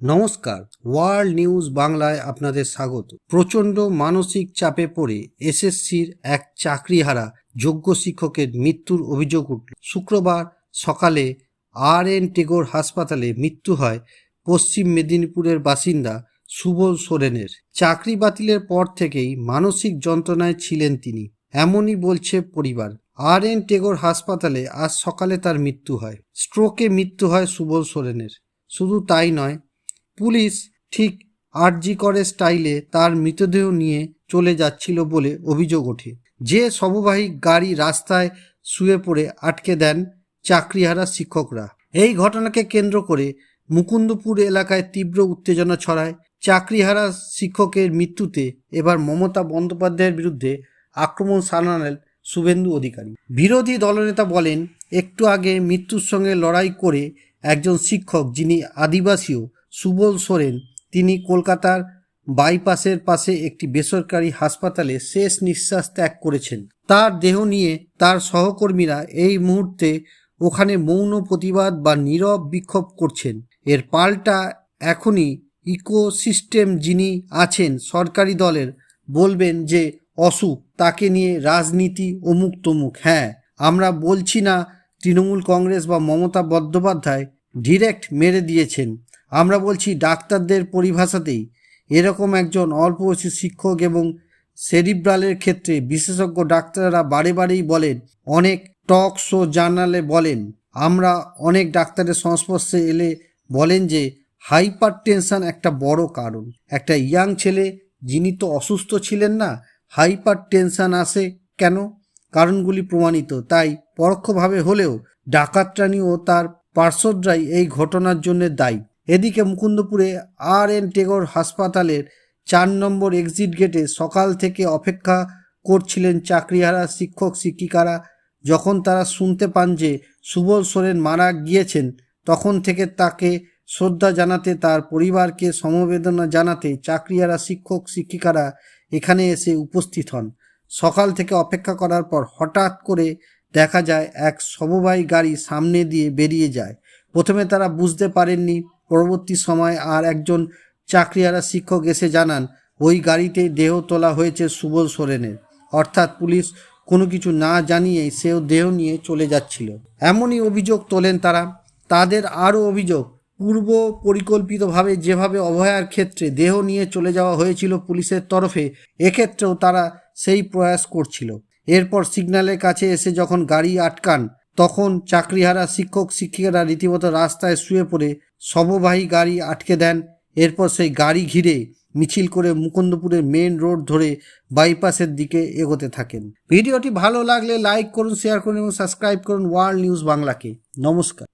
নমস্কার, world news বাংলায় আপনাদের স্বাগত। প্রচণ্ড মানসিক চাপে পড়ে এসএসসির এক চাকরিহারা যোগ্য শিক্ষকের মৃত্যুর অভিযোগ উঠল। শুক্রবার সকালে আর এন টেগোর হাসপাতালে মৃত্যু হয় পশ্চিম মেদিনীপুরের বাসিন্দা সুবল সোরেনের। চাকরি বাতিলের পর থেকেই মানসিক যন্ত্রণায় ছিলেন তিনি, এমনই বলছে পরিবার। আর এন টেগোর হাসপাতালে আজ সকালে তার মৃত্যু হয়। স্ট্রোকে মৃত্যু হয় সুবল সোরেনের। শুধু তাই নয় পুলিশ ঠিক আরজি করে স্টাইলে তার মৃতদেহ নিয়ে চলে যাচ্ছিল বলে অভিযোগ ওঠে। যে সববাহী গাড়ি রাস্তায় শুয়ে পড়ে আটকে দেন চাকরিহারা শিক্ষকরা। এই ঘটনাকে কেন্দ্র করে মুকুন্দপুর এলাকায় তীব্র উত্তেজনা ছড়ায়। চাকরিহারা শিক্ষকের মৃত্যুতে এবার মমতা বন্দ্যোপাধ্যায়ের বিরুদ্ধে আক্রমণ সানালেন শুভেন্দু অধিকারী। বিরোধী দলনেতা বলেন, একটু আগে মৃত্যুর সঙ্গে লড়াই করে একজন শিক্ষক যিনি আদিবাসীও সুবল সোরেন। তিনি কলকাতার বাইপাসের পাশে একটি বেসরকারি হাসপাতালে শেষ নিঃশ্বাস ত্যাগ করেছেন। তার দেহ নিয়ে তার সহকর্মীরা এই মুহূর্তে ওখানে মৌন প্রতিবাদ বা নীরব বিক্ষোভ করছেন। এর পাল্টা এখনই ইকোসিস্টেম যিনি আছেন সরকারি দলের বলবেন যে, অসুখ, তাকে নিয়ে রাজনীতি অমুক তমুক হ্যাঁ আমরা বলছি না, তৃণমূল কংগ্রেস বা মমতা বন্দ্যোপাধ্যায় ডিরেক্ট মেরে দিয়েছেন। আমরা বলছি ডাক্তারদের পরিভাষাতেই এরকম একজন অল্প শিক্ষক এবং সেরিব্রালের ক্ষেত্রে বিশেষজ্ঞ ডাক্তাররা বারে বারেই বলেন, অনেক টক শো জার্নালে বলেন, আমরা অনেক ডাক্তারের সংস্পর্শে এলে বলেন যে হাইপার টেনশন একটা বড় কারণ। একটা ইয়াং ছেলে, যিনি তো অসুস্থ ছিলেন না হাইপার টেনশন আসে কেন? কারণগুলি প্রমাণিত। তাই পরোক্ষভাবে হলেও ডাকাতরানি ও তার পার্শ্বদরাই এই ঘটনার জন্য দায়ী। এদিকে মুকুন্দপুরে আর এন টেগোর হাসপাতালের চার নম্বর এক্সিট গেটে সকাল থেকে অপেক্ষা করছিলেন চাকরিহারা শিক্ষক, শিক্ষিকারা। যখন তারা শুনতে পান যে সুবল সোরেন মারা গিয়েছেন, তখন থেকে তাকে শ্রদ্ধা জানাতে, তার পরিবারকে সমবেদনা জানাতে চাকরিয়ারা শিক্ষক, শিক্ষিকারা এখানে এসে উপস্থিত হন। সকাল থেকে অপেক্ষা করার পর হঠাৎ করে দেখা যায়, এক সমবায় গাড়ি সামনে দিয়ে বেরিয়ে যায়। প্রথমে তারা বুঝতে পারেননি পরবর্তী সময় আর একজন চাকরিয়ারা শিক্ষক এসে জানান, ওই গাড়িতেই দেহ তোলা হয়েছে সুবল সোরেনের। অর্থাৎ পুলিশ কোনো কিছু না জানিয়েই সেও দেহ নিয়ে চলে যাচ্ছিল। এমনই অভিযোগ তোলেন তারা। তাদের আরও অভিযোগ, পূর্ব পরিকল্পিতভাবে যেভাবে অভয়ার ক্ষেত্রে দেহ নিয়ে চলে যাওয়া হয়েছিল পুলিশের তরফে, এক্ষেত্রেও তারা সেই প্রয়াস করছিল। এরপর সিগন্যালের কাছে এসে যখন গাড়ি আটকান তখন চাকরিহারা শিক্ষক, শিক্ষিকারা রীতিমতো রাস্তায় শুয়ে পড়ে সববাহী গাড়ি আটকে দেন। এরপর সেই গাড়ি ঘিরে মিছিল করে মুকুন্দপুরের মেন রোড ধরে বাইপাসের দিকে এগোতে থাকেন। ভিডিওটি ভালো লাগলে লাইক করুন শেয়ার করুন এবং সাবস্ক্রাইব করুন ওয়ার্ল্ড নিউজ বাংলাকে নমস্কার।